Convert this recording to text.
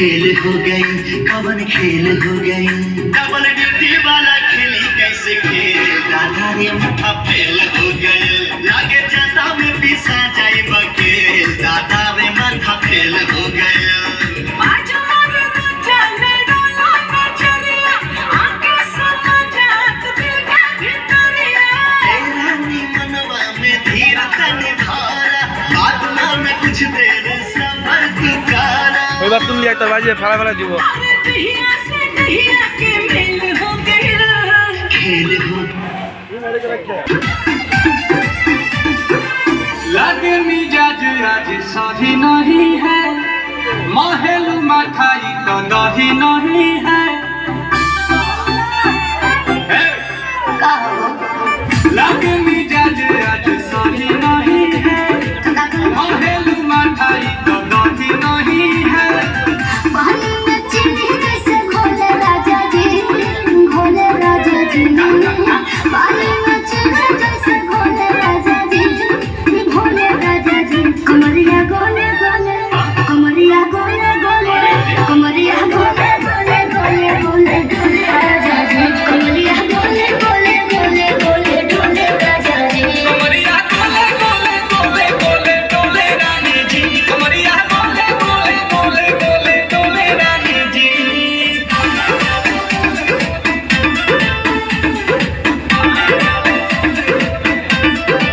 खेल हो गई कवन खेल हो गई? डबल ड्यूटी वाला खेली कैसे खेल? दादा रे मुठा फेल এবার তুললি তোর বাজিয়ে ফেলা ফেলা দিব। লাগে মিজাজ আজ সহি নহি হ্যাঁ। মহেল মাথাই তো নহি নহি হ্যাঁ।